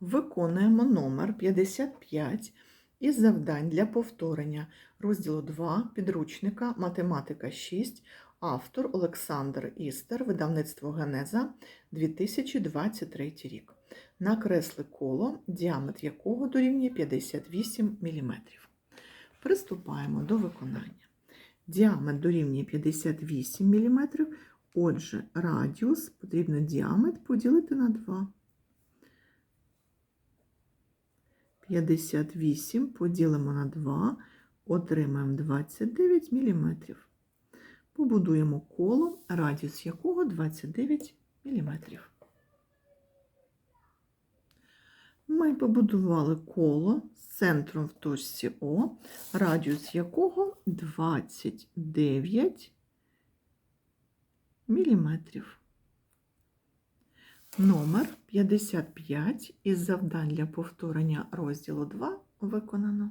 Виконуємо номер 55 із завдань для повторення розділу 2 підручника Математика 6, автор Олександр Істер, видавництво Генеза 2023 рік. Накресли коло, діаметр якого дорівнює 58 мм. Приступаємо до виконання. Діаметр дорівнює 58 мм, отже, радіус потрібно діаметр поділити на 2. 58 поділимо на 2, отримаємо 29 мм. Побудуємо коло, радіус якого 29 мм. Ми побудували коло з центром в точці О, радіус якого 29 мм. Номер 55 із завдань для повторення розділу 2 виконано.